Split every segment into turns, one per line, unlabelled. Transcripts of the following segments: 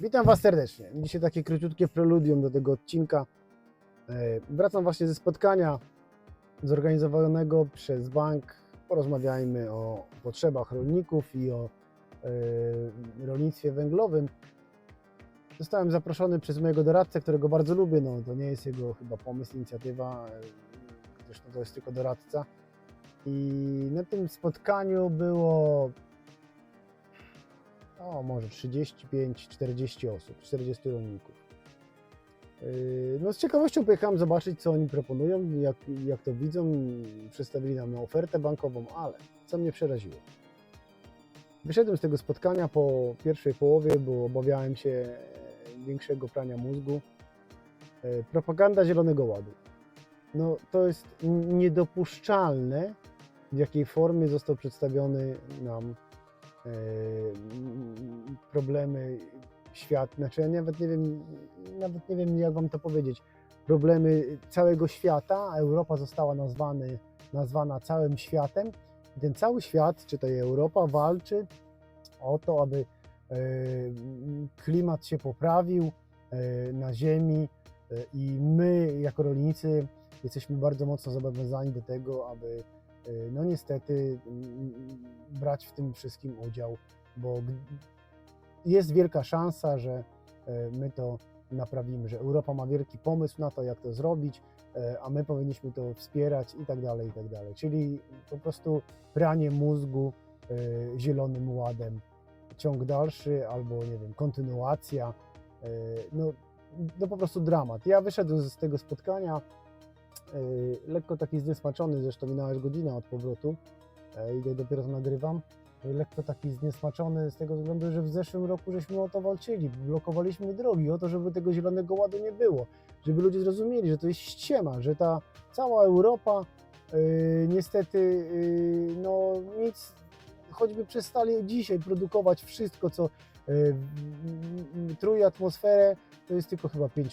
Witam Was serdecznie. Dzisiaj takie króciutkie preludium do tego odcinka. E, Wracam właśnie ze spotkania zorganizowanego przez bank. Porozmawiajmy o potrzebach rolników i o e, rolnictwie węglowym. Zostałem zaproszony przez mojego doradcę, którego bardzo lubię. No, to nie jest jego chyba pomysł, inicjatywa, e, zresztą to jest tylko doradca. I na tym spotkaniu było o może 35-40 osób, 40 rolników. Yy, No z ciekawością pojechałem zobaczyć, co oni proponują, jak, jak to widzą. Przedstawili nam ofertę bankową, ale co mnie przeraziło. Wyszedłem z tego spotkania po pierwszej połowie, bo obawiałem się większego prania mózgu. E, Propaganda Zielonego Ładu. No to jest niedopuszczalne, w jakiej formie został przedstawiony nam problemy świat, znaczy ja nawet nie wiem, nawet nie wiem jak wam to powiedzieć, problemy całego świata, a Europa została nazwany, nazwana całym światem. I ten cały świat, czy to Europa, walczy o to, aby e, klimat się poprawił e, na ziemi. E, i my jako rolnicy jesteśmy bardzo mocno zobowiązani do tego, aby e, no niestety mm, brać w tym wszystkim udział, bo jest wielka szansa, że e, my to naprawimy, że Europa ma wielki pomysł na to, jak to zrobić, e, a my powinniśmy to wspierać i tak dalej, i tak dalej. Czyli po prostu pranie mózgu e, zielonym ładem, ciąg dalszy albo, nie wiem, kontynuacja, no, no po prostu dramat. Ja wyszedłem z tego spotkania lekko taki zniesmaczony, zresztą minęła już godzina od powrotu. E, i dopiero to nagrywam. Lekko taki zniesmaczony z tego względu, że w zeszłym roku żeśmy o to walczyli, blokowaliśmy drogi o to, żeby tego zielonego ładu nie było, żeby ludzie zrozumieli, że to jest ściema, że ta cała Europa niestety no nic, choćby przestali dzisiaj produkować wszystko, co truje atmosferę, to jest tylko chyba 5%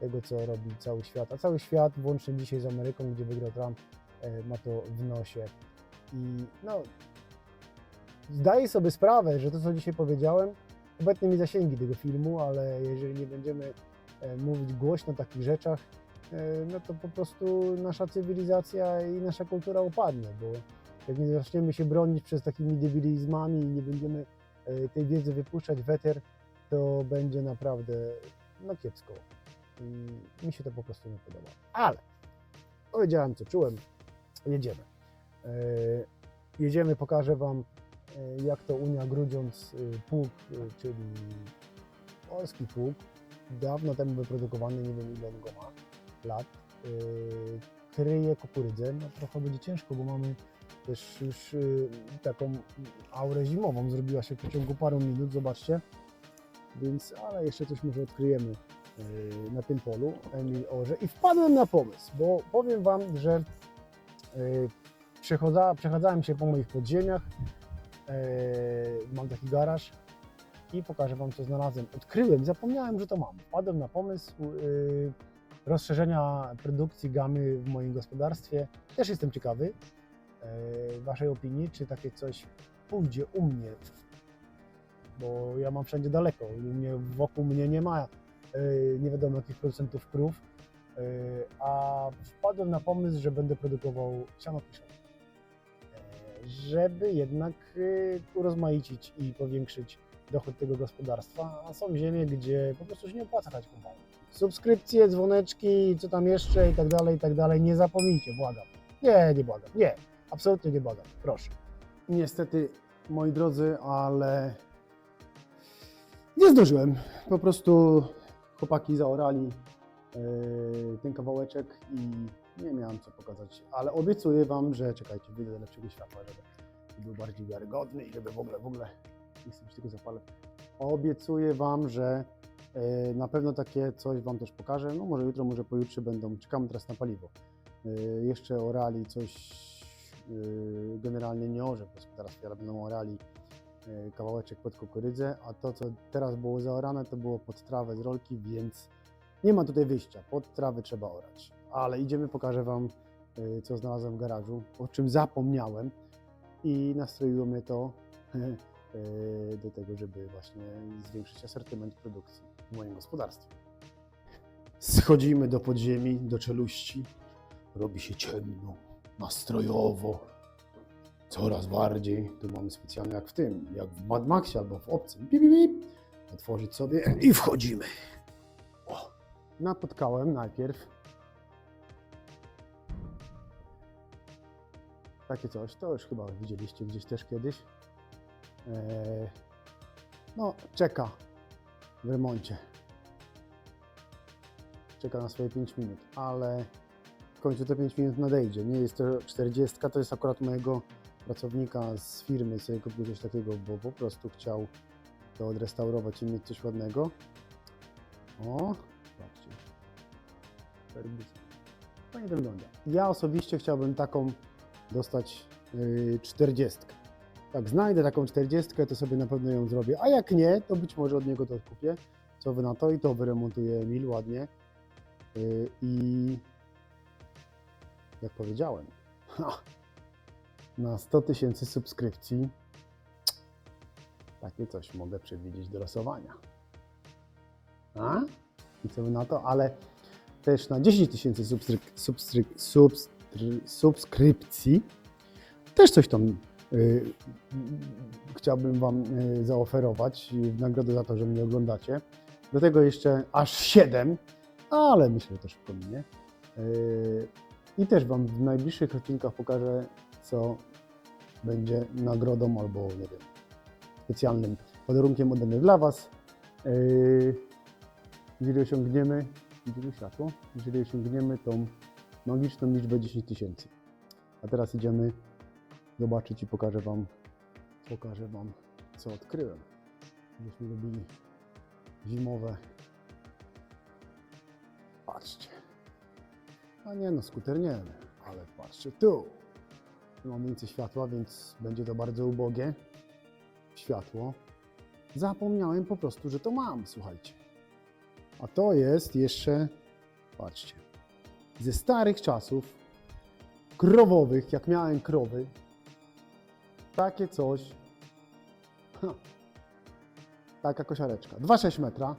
tego, co robi cały świat, a cały świat, włącznie dzisiaj z Ameryką, gdzie wygrał Trump, yy, ma to w nosie. I no, zdaję sobie sprawę, że to, co dzisiaj powiedziałem, obetnie mi zasięgi tego filmu, ale jeżeli nie będziemy e, mówić głośno o takich rzeczach, e, no to po prostu nasza cywilizacja i nasza kultura upadnie, bo jak nie zaczniemy się bronić przez takimi debilizmami i nie będziemy e, tej wiedzy wypuszczać w eter, to będzie naprawdę no kiepsko. I mi się to po prostu nie podoba. Ale powiedziałem, co czułem. Jedziemy. E, Jedziemy, pokażę Wam e, jak to Unia Grudziądz y, pług, czyli polski pług, dawno temu wyprodukowany, nie wiem ile on go ma lat, kryje kukurydzę. No trochę będzie ciężko, bo mamy też już taką aurę zimową, zrobiła się w przeciągu paru minut, zobaczcie. Więc, ale jeszcze coś może odkryjemy na tym polu, Emil Orze. I wpadłem na pomysł, bo powiem Wam, że y, przechodza, przechadzałem się po moich podziemiach, e, mam taki garaż i pokażę Wam, co znalazłem. Odkryłem, zapomniałem, że to mam. Wpadłem na pomysł y, rozszerzenia produkcji gamy w moim gospodarstwie. Też jestem ciekawy Waszej opinii, czy takie coś pójdzie u mnie, bo ja mam wszędzie daleko. wokół mnie nie ma nie wiadomo jakich producentów krów, e, a wpadłem na pomysł, że będę produkował siano e, żeby jednak urozmaicić i powiększyć dochód tego gospodarstwa, a są ziemie, gdzie po prostu się nie opłaca chać kombajnu. Subskrypcje, dzwoneczki, co tam jeszcze i tak dalej, i tak dalej, nie zapomnijcie, błagam. Nie, nie błagam, nie, absolutnie nie błagam, proszę. Niestety, moi drodzy, ale nie zdążyłem. Po prostu chłopaki zaorali yy, ten kawałeczek i nie miałem co pokazać, ale obiecuję Wam, że czekajcie, wyjdę do lepszego światła, żeby był bardziej wiarygodny i żeby w ogóle, w ogóle, nie chcę tylko zapalę. Obiecuję Wam, że yy, na pewno takie coś Wam też pokażę, no może jutro, może pojutrze będą, czekamy teraz na paliwo. Yy, jeszcze orali coś, generalnie nie orze w gospodarstwie, ale będą orali kawałeczek pod kukurydzę, a to, co teraz było zaorane, to było pod trawę z rolki, więc nie ma tutaj wyjścia, pod trawę trzeba orać. Ale idziemy, pokażę Wam, y, co znalazłem w garażu, o czym zapomniałem i nastroiło mnie to yy, do tego, żeby właśnie zwiększyć asortyment produkcji w moim gospodarstwie. Schodzimy do podziemi, do czeluści. Robi się ciemno, nastrojowo. Coraz bardziej. Tu mamy specjalnie jak w tym, jak w Mad Maxie albo w Obcym. Pip, pip, pip. Otworzyć sobie i wchodzimy. O. Napotkałem najpierw takie coś. To już chyba widzieliście gdzieś też kiedyś. Eee, no, czeka w remoncie. Czeka na swoje 5 minut, ale w końcu te 5 minut nadejdzie. Nie jest to 40, to jest akurat mojego pracownika z firmy, sobie kupił coś takiego, bo po prostu chciał to odrestaurować i mieć coś ładnego. O, zobaczcie. Ferguson. Fajnie to wygląda. Ja osobiście chciałbym taką dostać yy, 40. Jak znajdę taką 40, to sobie na pewno ją zrobię. A jak nie, to być może od niego to kupię. Co wy na to? I to wyremontuję Emil ładnie. Yy, I jak powiedziałem, ha, na 100 tysięcy subskrypcji takie coś mogę przewidzieć do losowania. A? I co wy na to? Ale też na 10 tysięcy subskrypcji też coś tam y, chciałbym Wam y, zaoferować w nagrodę za to, że mnie oglądacie. Do tego jeszcze aż 7, ale myślę, że to szybko minie. Y, I też Wam w najbliższych odcinkach pokażę, co będzie nagrodą albo, nie wiem, specjalnym podarunkiem ode mnie dla Was. Jeżeli osiągniemy, widzimy światło, jeżeli osiągniemy tą magiczną liczbę 10 tysięcy. A teraz idziemy zobaczyć i pokażę Wam, pokażę Wam, co odkryłem. Byśmy robili zimowe. Patrzcie. A nie no, skuter nie, ale patrzcie tu. Mam więcej światła, więc będzie to bardzo ubogie światło. Zapomniałem po prostu, że to mam, słuchajcie. A to jest jeszcze, patrzcie, ze starych czasów krowowych, jak miałem krowy, takie coś, ha, taka kosiareczka, 2,6 metra,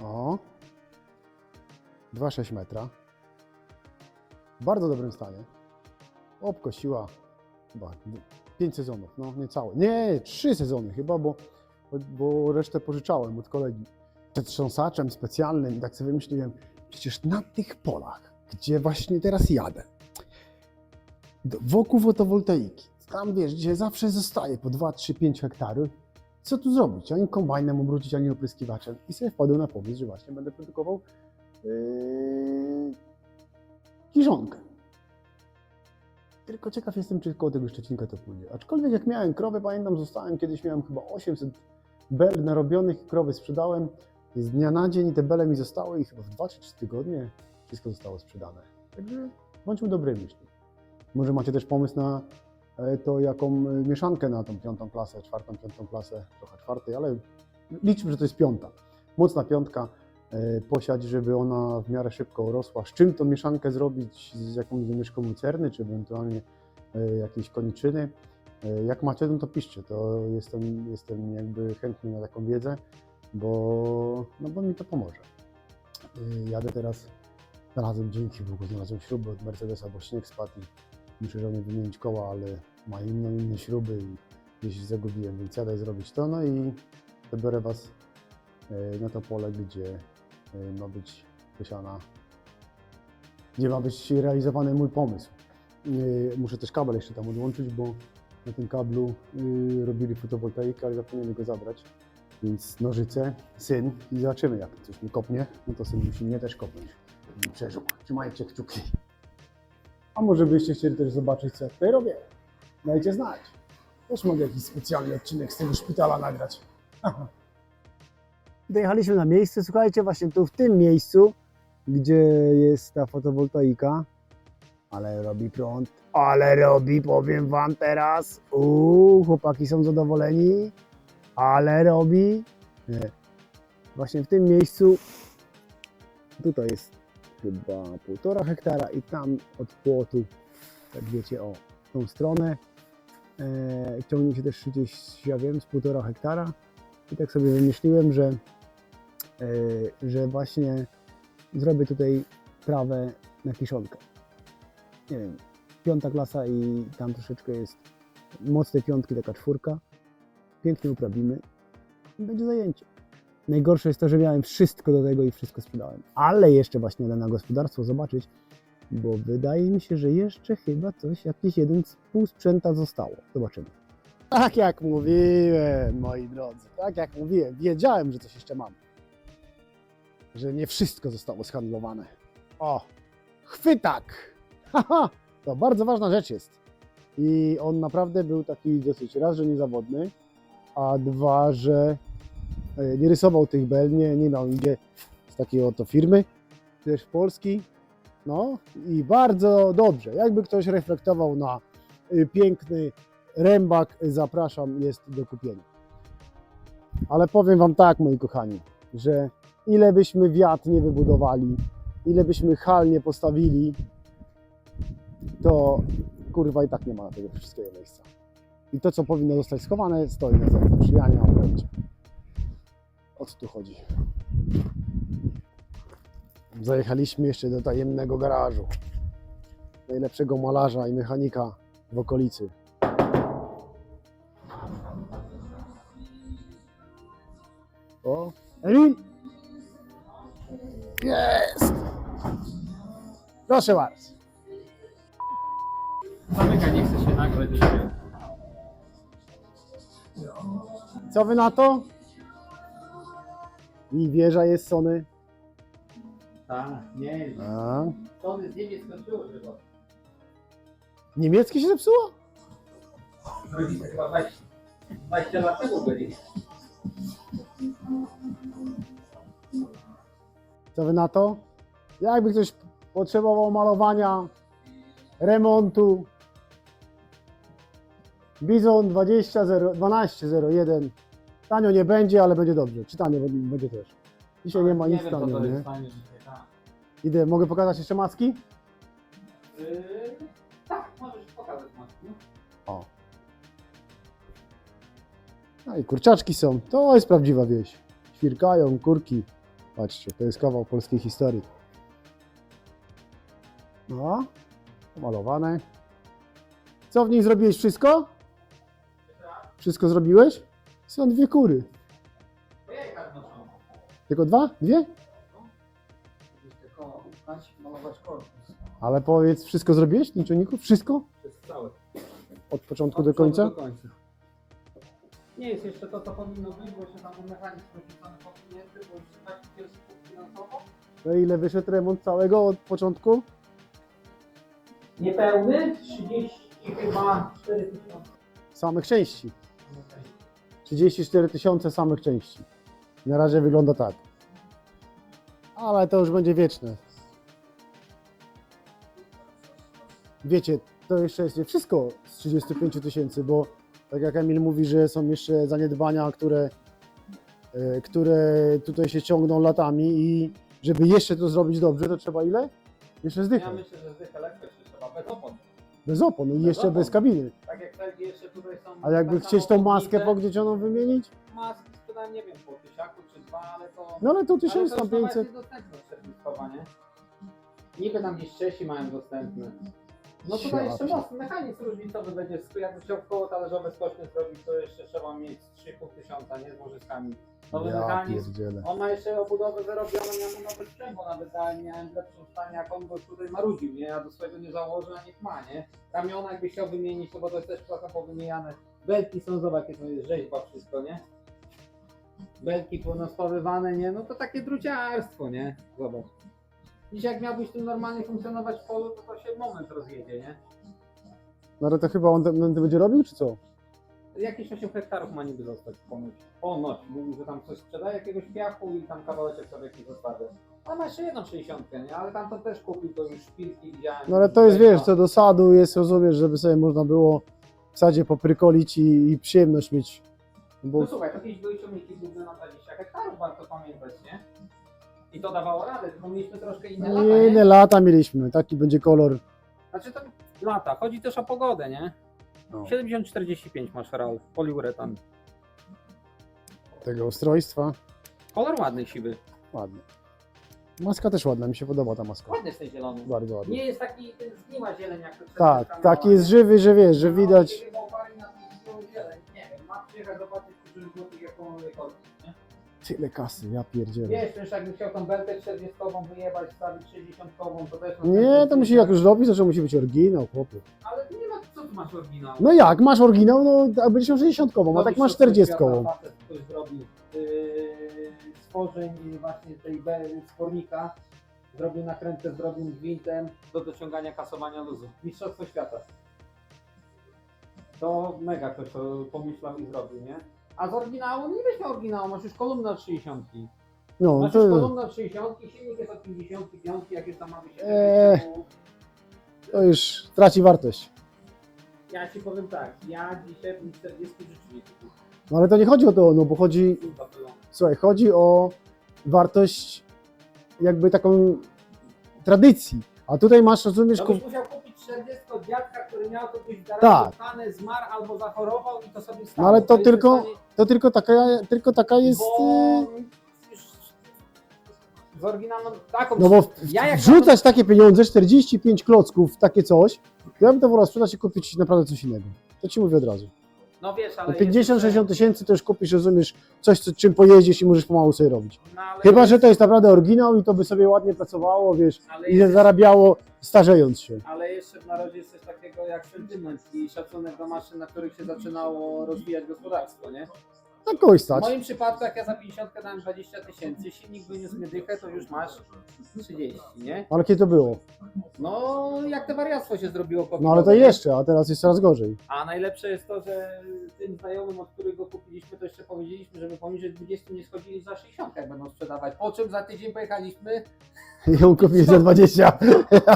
o, 2,6 metra, w bardzo dobrym stanie, obkosiła chyba 5 sezonów, no niecałe, nie, 3 sezony chyba, bo, bo resztę pożyczałem od kolegi przetrząsaczem specjalnym i tak sobie wymyśliłem, przecież na tych polach, gdzie właśnie teraz jadę, wokół fotowoltaiki, tam wiesz, gdzie zawsze zostaje po 2, 3, 5 hektarów, co tu zrobić? Ani kombajnem obrócić, ani opryskiwaczem. I sobie wpadłem na pomysł, że właśnie będę produkował yy, kiszonkę. Tylko ciekaw jestem, czy koło tego Szczecinka to pójdzie. Aczkolwiek jak miałem krowę, pamiętam, zostałem kiedyś, miałem chyba 800 bel narobionych, krowy sprzedałem z dnia na dzień i te bele mi zostały i chyba w 2 czy 3 tygodnie wszystko zostało sprzedane. Także bądźmy dobrymi. myślę. Może macie też pomysł na e, to, jaką e, mieszankę na tą piątą klasę, czwartą, piątą klasę, trochę czwartej, ale liczmy, że to jest piąta. Mocna piątka, posiać, żeby ona w miarę szybko rosła. Z czym tą mieszankę zrobić? Z jakąś domieszką lucerny, czy ewentualnie e, jakiejś koniczyny? E, Jak macie, no to piszcie, to jestem, jestem jakby chętny na taką wiedzę, bo, no bo mi to pomoże. E, Jadę teraz, znalazłem dzięki Bogu, znalazłem śruby od Mercedesa, bo śnieg spadł i muszę żonie wymienić koła, ale ma inne, inne śruby i gdzieś zagubiłem, więc jadę zrobić to, no i zabiorę Was e, na to pole, gdzie e, ma być posiana, gdzie ma być realizowany mój pomysł. E, Muszę też kabel jeszcze tam odłączyć, bo na tym kablu y, robili fotowoltaikę, ale zapomnieli go zabrać. Więc nożyce, syn i zobaczymy jak coś mi kopnie, no to syn musi mnie też kopnąć. Przeżył. Trzymajcie kciuki. A może byście chcieli też zobaczyć co ja tutaj robię? Dajcie znać. Też mogę jakiś specjalny odcinek z tego szpitala nagrać. Dojechaliśmy na miejsce, słuchajcie, właśnie tu w tym miejscu, gdzie jest ta fotowoltaika, ale robi prąd, ale robi, powiem wam teraz. Uuu, chłopaki są zadowoleni, ale robi. Nie. Właśnie w tym miejscu, tutaj jest chyba półtora hektara i tam od płotu, tak wiecie, o tą stronę, E, ciągnie się też gdzieś, ja wiem, z półtora hektara. I tak sobie wymyśliłem, że, e, że właśnie zrobię tutaj trawę na kiszonkę. Nie wiem, piąta klasa i tam troszeczkę jest mocnej piątki, taka czwórka. Pięknie uprawimy będzie zajęcie. Najgorsze jest to, że miałem wszystko do tego i wszystko sprzedałem. Ale jeszcze właśnie na gospodarstwo zobaczyć, bo wydaje mi się, że jeszcze chyba coś, jakiś jeden pół sprzęta zostało. Zobaczymy. Tak jak mówiłem, moi drodzy, tak jak mówiłem, wiedziałem, że coś jeszcze mam. Że nie wszystko zostało zhandlowane. O, chwytak! Haha, to bardzo ważna rzecz jest. I on naprawdę był taki dosyć raz, że niezawodny, a dwa, że e, nie rysował tych bel, nie, nie miał nigdzie z takiej oto firmy, też Polski. No i bardzo dobrze. Jakby ktoś reflektował na y, piękny rębak, zapraszam, jest do kupienia. Ale powiem Wam tak, moi kochani, że ile byśmy wiat nie wybudowali, ile byśmy hal nie postawili, to kurwa i tak nie ma na tego wszystkiego miejsca. I to, co powinno zostać schowane, stoi na zewnątrz. Ja nie mam pojęcia. O co tu chodzi? Zajechaliśmy jeszcze do tajemnego garażu. Najlepszego malarza i mechanika w okolicy. Jest! Proszę bardzo.
Zamyka, nie chce się nagrać.
Co wy na to? I wieża jest Sony.
Tak, nie.
A.
Tony z Niemiec skończyło chyba.
Niemieckie się zepsuło?
Rodzice chyba 20, 20 lat temu byli.
Co wy na to? Jakby ktoś potrzebował malowania, remontu. Bizon 20 0, 1201. Tanio nie będzie, ale będzie dobrze. Czy tanio będzie- też. Dzisiaj nie ma nic
wiem,
tanio, nie?
fajnie, że da.
Idę, mogę pokazać jeszcze maski?
Yy, tak, możesz pokazać maski.
O. No i kurczaczki są. To jest prawdziwa wieś. Świrkają, kurki. Patrzcie, to jest kawał polskiej historii. No, malowane. Co w niej zrobiłeś? Wszystko? Wszystko zrobiłeś? Są dwie kury. Tylko dwa? Dwie? Ale powiedz, wszystko zrobiłeś? Niczoników? Wszystko? Od początku do końca?
Nie jest jeszcze to, co powinno być, bo jeszcze tam mechanizm rozrzucony posunięty, bo już taki pierwszy punkt finansowo.
No ile wyszedł remont całego od początku?
Niepełny, 30 chyba 4 tysiące.
Samych części. 34 tysiące samych części. Na razie wygląda tak. Ale to już będzie wieczne. Wiecie, to jeszcze jest nie wszystko z 35 tysięcy, bo tak jak Emil mówi, że są jeszcze zaniedbania, które, e, które tutaj się ciągną latami i żeby jeszcze to zrobić dobrze, to trzeba ile? Jeszcze zdychę.
Ja myślę, że zdech elektryk jeszcze trzeba bez opon.
Bez opon i jeszcze
opon.
bez kabiny.
Tak jak tak jeszcze tutaj są.
A jakby
tak
chcieć tą maskę pogniecioną wymienić?
Maski sprzedałem, nie wiem, po tysiaku czy dwa, ale to...
No ale to
ale
1000
to
na
już nowa
500.
jest dostępna serwiskowa, nie? Niby tam gdzieś Czesi mają dostępne. No tutaj jeszcze mocny mechanizm różnicowy będzie, jakby chciał koło talerzowe skośne zrobić, to jeszcze trzeba mieć 3,5 tysiąca, nie, z łożyskami. Nowy
Ja
mechanizm,
pierdzielę.
on ma jeszcze obudowę wyrobioną, ja mu nawet sprzęgło nawet dałem, miałem w lepszym stanie, jak on go tutaj marudził, nie? Ja do swojego nie założę, a niech ma, nie? Ramiona jakby chciał wymienić, no bo to jest też trochę powymieniane. Belki są, zobacz, jakie to jest rzeźba wszystko, nie? Belki ponaspawywane, nie? No to takie druciarstwo, nie? Zobacz. Dziś jak miałbyś tu normalnie funkcjonować w polu, to to się moment rozjedzie, nie?
No ale to chyba on to będzie robił, czy co?
Jakieś 8 hektarów ma niby zostać ponoć. Ponoć. Mówił, że tam coś sprzedaje, jakiegoś piachu i tam kawałeczek sobie jakiś zostawia. A ma jeszcze jedną 60, nie? Ale tam to też kupił, to już szpilki widziałem.
No ale to jest, wiesz, co do sadu jest, rozumiesz, żeby sobie można było w sadzie poprykolić i, i przyjemność mieć. Bo
No słuchaj, to kiedyś były ciągniki główne na 20 hektarów, warto pamiętać, nie? I to dawało radę, tylko mieliśmy troszkę inne lata,
inne
nie?
lata mieliśmy, taki będzie kolor.
Znaczy to lata, chodzi też o pogodę, nie?
No.
7045 masz RAL, poliuretan.
Tego ustrojstwa.
Kolor ładny, siwy.
Ładnie. Maska też ładna, mi się podoba ta maska.
Ładny jest ten zielony.
Bardzo ładnie.
Nie jest taki ten zgniła zieleń jak to
Tak, taki jest żywy, że wiesz, że
No,
widać.
Nie wiem, ma przyjechać zobaczyć, czy złotych jaką mamy korki, nie?
Tyle kasy, ja pierdzielę.
Wiesz, już jakbym chciał tą belkę 40 wyjebać, stawić 60 to też...
Nie, to musi jak już robić, to że musi być oryginał, chłopie.
Ale tu nie ma, co tu masz oryginał?
No jak, masz oryginał, no a będziesz miał 60, a tak masz 40.
Ktoś zrobił yy, stworzeń właśnie tej be- spornika, zrobił nakrętkę z drobnym gwintem do dociągania kasowania luzu. Mistrzostwo świata. To mega ktoś to pomyślał i zrobił, nie? A z oryginału, nie weź oryginału, masz już kolumnę od 60.
No,
Masz już
to,
od 60, silnik jest od 55, jakieś tam mamy się
Eee. to już traci wartość.
Ja ci powiem tak, ja dzisiaj bym 40 życzy nie kupił.
No ale to nie chodzi o to, no bo chodzi,
Kurwa
słuchaj, chodzi o wartość jakby taką tradycji. A tutaj masz, rozumiesz,
To
kup...
byś musiał kupić 40 od dziadka, który miał to gdzieś w
Tak.
garażu pchane, zmarł albo zachorował i to sobie stało.
No ale to tylko- to tylko taka, tylko taka jest,
Bo
y,
z oryginalną taką...
no bo w-
ja jak
wrzucać takie pieniądze, 45 klocków, takie coś, to ja bym to wolał sprzedać i kupić naprawdę coś innego. To ci mówię od razu.
No wiesz, ale...
No
jeszcze-
50-60 tysięcy to już kupisz, rozumiesz, coś, co, czym pojedziesz i możesz pomału sobie robić.
No, ale
Chyba, że to jest naprawdę oryginał i to by sobie ładnie pracowało, wiesz,
ale
i
jest-
zarabiało starzejąc się.
Ale jeszcze w narodzie jest coś takiego jak sentyment i szacunek do maszyn, na których się zaczynało rozwijać gospodarstwo, nie?
Tak kogoś
W
stać.
moim przypadku, jak ja za 50 dałem 20 tysięcy, silnik wyniósł mnie dychę, to już masz 30, nie?
Ale kiedy to było?
No, jak to wariactwo się zrobiło po
No ale to jeszcze, a teraz jest coraz gorzej.
A najlepsze jest to, że tym znajomym, od którego kupiliśmy, to jeszcze powiedzieliśmy, żeby poniżej 20 nie schodzili za 60, jak będą sprzedawać. Po czym za tydzień pojechaliśmy,
I ją kupić za 20.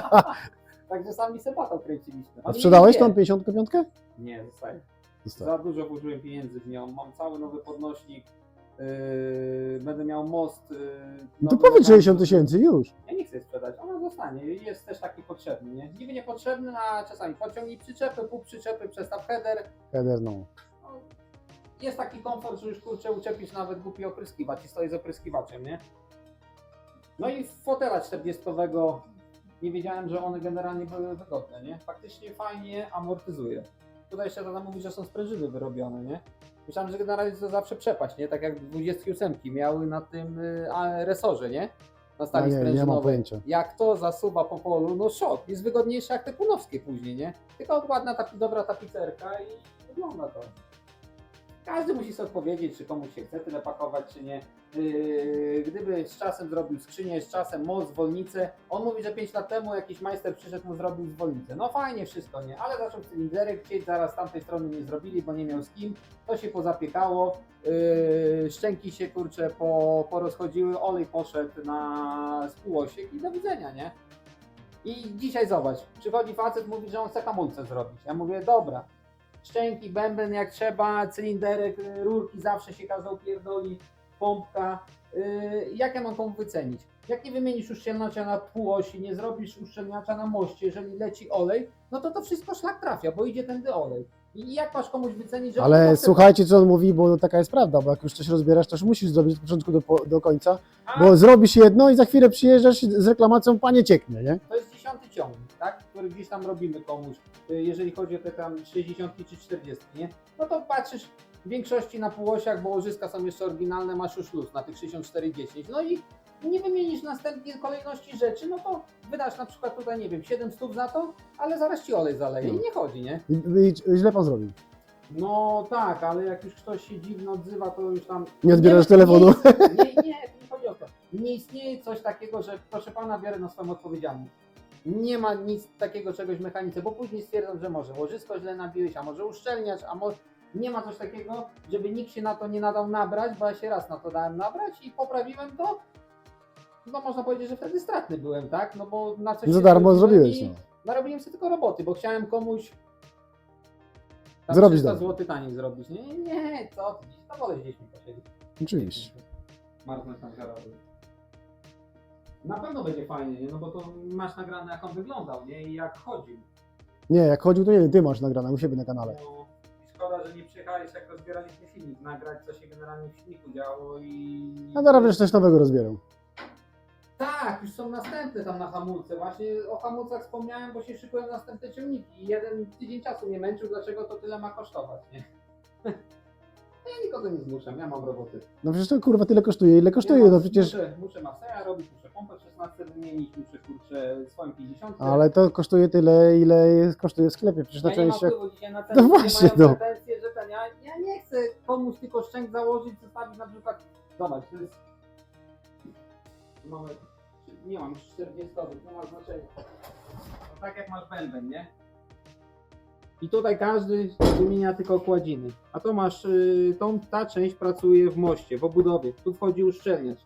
także sami sepatą kręciliśmy.
A sprzedałeś
nie,
tą 55?
Nie, zostaje.
Zostało.
Za dużo włożyłem pieniędzy w nią. Mam cały nowy podnośnik. Yy, będę miał most. Yy,
No to
nowy
powiedz 60
mechanizm.
tysięcy już.
Ja nie chcę jej sprzedać, ona zostanie. Jest też taki potrzebny, nie? Niby niepotrzebny, a czasami pociągnij przyczepy, pół przyczepy, przestaw header.
Header, no.
No, jest taki komfort, że już kurczę uczepisz nawet głupi opryskiwacz i stoi z opryskiwaczem, nie? No i fotela 40 nie wiedziałem, że one generalnie były wygodne, nie? Faktycznie fajnie amortyzuje. Tutaj jeszcze tata mówi, że są sprężyny wyrobione, nie? Myślałem, że generalnie to zawsze przepaść, nie? Tak jak 28 miały na tym y, a, resorze, nie? Na stali
nie, nie mam
sprężynowej.
pojęcia.
Jak to zasuwa po polu, no szok. Jest wygodniejsze jak te punowskie później, nie? Tylko ładna, dobra tapicerka i wygląda to. Każdy musi sobie odpowiedzieć, czy komuś się chce tyle pakować, czy nie. Yy, gdyby z czasem zrobił skrzynię, z czasem most, zwolnicę. On mówi, że 5 lat temu jakiś majster przyszedł mu zrobił zwolnicę. No fajnie wszystko, nie? Ale zaczął cylinderek chcieć, zaraz z tamtej strony nie zrobili, bo nie miał z kim. To się pozapiekało. Yy, szczęki się kurcze po, porozchodziły, olej poszedł na spółosiek i do widzenia, nie? I dzisiaj zobacz, przychodzi facet, mówi, że on chce hamulce zrobić. Ja mówię, dobra, szczęki, bęben jak trzeba, cylinderek, y, rurki zawsze się kazał pierdoli, pompka. Yy, jak ja mam komu wycenić? Jak nie wymienisz uszczelniacza na półosi, nie zrobisz uszczelniacza na moście, jeżeli leci olej, no to to wszystko szlak trafia, bo idzie tędy olej. I jak masz komuś wycenić, że...
Ale słuchajcie, co on mówi, bo taka jest prawda, bo jak już coś rozbierasz, to już musisz zrobić od początku do, do końca,
A,
bo zrobisz jedno i za chwilę przyjeżdżasz z reklamacją, panie cieknie, nie?
To jest dziesiąty ciągnik, tak? Który gdzieś tam robimy komuś, y, jeżeli chodzi o te tam 60 czy 40, nie? No to patrzysz w większości na półosiach, bo łożyska są jeszcze oryginalne, masz już luz na tych 6410. No i nie wymienisz następnie kolejności rzeczy, no to wydasz na przykład tutaj, nie wiem, 7 stów za to, ale zaraz ci olej zaleje i nie chodzi, nie?
I, i, źle pan zrobił.
No tak, ale jak już ktoś się dziwno odzywa, to już tam...
Nie odbierasz
nie,
telefonu.
Nie, nie, nie, nie chodzi o to. Nie istnieje coś takiego, że proszę pana, biorę na swoją odpowiedzialność. Nie ma nic takiego czegoś w mechanice, bo później stwierdzą, że może łożysko źle nabiłeś, a może uszczelniacz, a może... Nie ma coś takiego, żeby nikt się na to nie nadał nabrać, bo ja się raz na to dałem nabrać i poprawiłem to. No można powiedzieć, że wtedy stratny byłem, tak? No bo na coś
Za darmo zrobiłeś, no.
Narobiłem sobie tylko roboty, bo chciałem komuś tam
Zrobić
300
dobrze.
zł taniej zrobić. Nie, nie, co na wolę z dziećmi posiedzieć.
Oczywiście.
Marne tam garażu. Na pewno będzie fajnie, nie? no bo to masz nagrane jak on wyglądał, nie? I jak chodził.
Nie, jak chodził, to nie wiem, ty masz nagrane u siebie na kanale.
No, i szkoda, że nie przyjechałeś, jak rozbieraliśmy silnik, nagrać, co się generalnie w silniku działo i...
A teraz wiesz, coś nowego rozbierą.
Tak, już są następne tam na hamulce. Właśnie o hamulcach wspomniałem, bo się szykują następne ciągniki. I jeden tydzień czasu mnie męczył, dlaczego to tyle ma kosztować, nie? Ja nikogo nie zmuszam, ja mam roboty.
No przecież to kurwa tyle kosztuje, ile kosztuje,
ja mam,
no przecież...
Muszę, muszę masera robić, muszę pompę 16 wymienić, muszę kurczę swoją 50.
Ale to kosztuje tyle, ile jest, kosztuje w sklepie, przecież na
ja nie mam
część jak...
wpływu dzisiaj na ten,
No właśnie,
mają
no.
pretensje, że ten, ja, ja nie chcę komuś tylko szczęk założyć, zostawić na przykład, zobacz, to jest, mamy, nie mam 40, to ma znaczenie, to tak jak masz bęben, nie? I tutaj każdy wymienia tylko okładziny, a to masz, y, tą, ta część pracuje w moście, w obudowie, tu wchodzi uszczelniacz,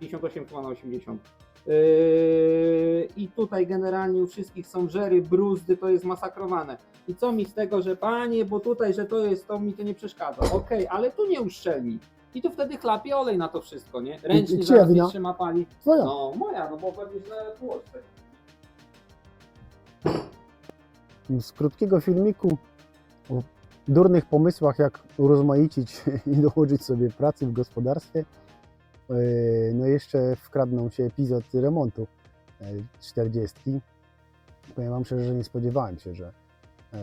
58 na 80. Yy, I tutaj generalnie u wszystkich są żery, bruzdy, to jest masakrowane. I co mi z tego, że panie, bo tutaj, że to jest, to mi to nie przeszkadza. Okej, ale tu nie uszczelni. I tu wtedy chlapie olej na to wszystko, nie? Ręcznie
I- i czyja
zaraz
wina?
nie trzyma pali.
Twoja.
No moja, no bo pewnie źle tłoczę.
Z krótkiego filmiku o durnych pomysłach, jak urozmaicić i dołożyć sobie pracy w gospodarstwie, yy, no jeszcze wkradną się epizod remontu yy, 40. Powiem Wam szczerze, że nie spodziewałem się, że yy,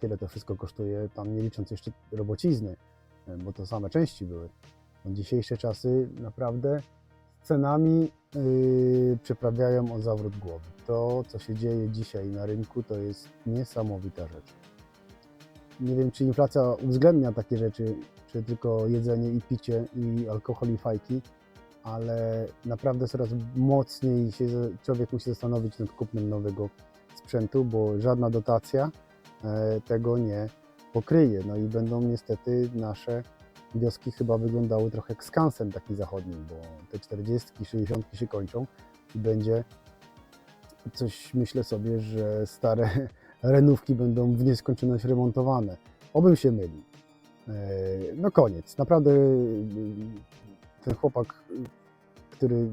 tyle to wszystko kosztuje, tam nie licząc jeszcze robocizny, yy, bo to same części były. Dzisiejsze czasy naprawdę cenami yy, przyprawiają o zawrót głowy. To, co się dzieje dzisiaj na rynku, to jest niesamowita rzecz. Nie wiem, czy inflacja uwzględnia takie rzeczy, czy tylko jedzenie i picie i alkohol i fajki, ale naprawdę coraz mocniej się człowiek musi zastanowić nad kupnem nowego sprzętu, bo żadna dotacja e, tego nie pokryje. No i będą niestety nasze wioski chyba wyglądały trochę jak skansen taki zachodni, bo te 40, 60 się kończą i będzie coś myślę sobie, że stare renówki będą w nieskończoność remontowane. Obym się mylił. E, No koniec. Naprawdę y, ten chłopak, który y,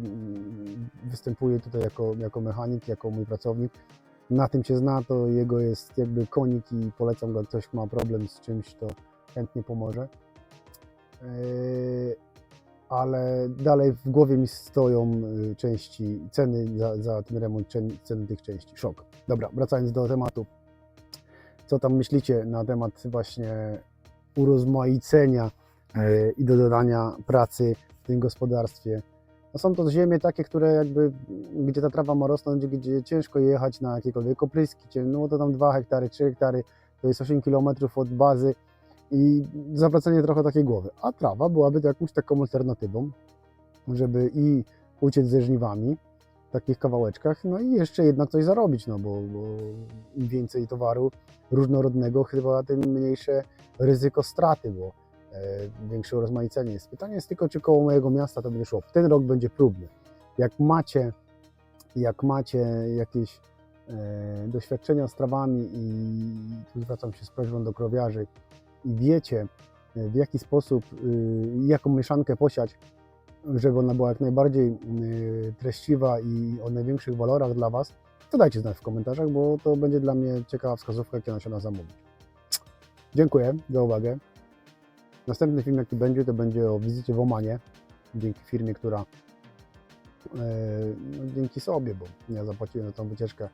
występuje tutaj jako, jako mechanik, jako mój pracownik, na tym się zna, to jego jest jakby konik i polecam go, jak ktoś ma problem z czymś, to chętnie pomoże. E, Ale dalej w głowie mi stoją y, części, ceny za, za ten remont, cen- ceny tych części. Szok. Dobra, wracając do tematu. Co tam myślicie na temat właśnie urozmaicenia e, i do dodania pracy w tym gospodarstwie? No są to ziemie takie, które jakby, gdzie ta trawa ma rosnąć, gdzie ciężko jechać na jakiekolwiek opryski, no to tam 2 hektary, 3 hektary, to jest 8 km od bazy i zawracanie trochę takiej głowy. A trawa byłaby jakąś taką alternatywą, żeby i uciec ze żniwami w takich kawałeczkach, no i jeszcze jednak coś zarobić, no bo, bo im więcej towaru różnorodnego, chyba tym mniejsze ryzyko straty, bo e, większe urozmaicenie jest. Pytanie jest tylko, czy koło mojego miasta to będzie szło. Ten rok będzie próbny. Jak macie, jak macie jakieś e, doświadczenia z trawami i tu zwracam się z prośbą do krowiarzy i wiecie, e, w jaki sposób, y, jaką mieszankę posiać, żeby ona była jak najbardziej y, treściwa i o największych walorach dla Was, to dajcie znać w komentarzach, bo to będzie dla mnie ciekawa wskazówka, jakie nasiona zamówić. Dziękuję za uwagę. Następny film, jaki będzie, to będzie o wizycie w Omanie, dzięki firmie, która e, no, dzięki sobie, bo ja zapłaciłem za tą wycieczkę.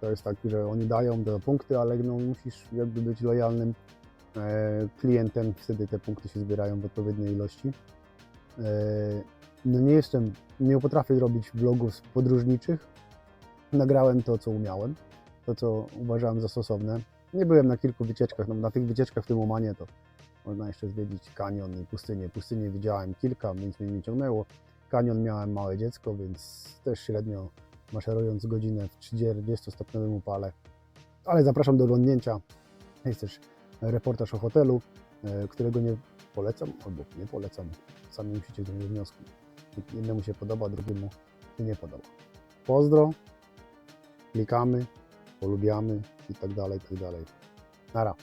To jest tak, że oni dają te punkty, ale no, musisz jakby być lojalnym klientem, wtedy te punkty się zbierają w odpowiedniej ilości. E, No nie jestem, nie potrafię robić vlogów podróżniczych. Nagrałem to, co umiałem, to, co uważałem za stosowne. Nie byłem na kilku wycieczkach, no, na tych wycieczkach w tym Omanie to można jeszcze zwiedzić kanion i pustynię. Pustynię widziałem kilka, więc mnie nie ciągnęło. Kanion miałem małe dziecko, więc też średnio maszerując godzinę w 40-stopniowym upale. Ale zapraszam do oglądnięcia. Jest też reportaż o hotelu, e, którego nie polecam albo nie polecam. Sami musicie do mnie wniosku. Jednemu się podoba, drugiemu nie podoba. Pozdro, klikamy, polubiamy i tak dalej, i tak dalej. Nara.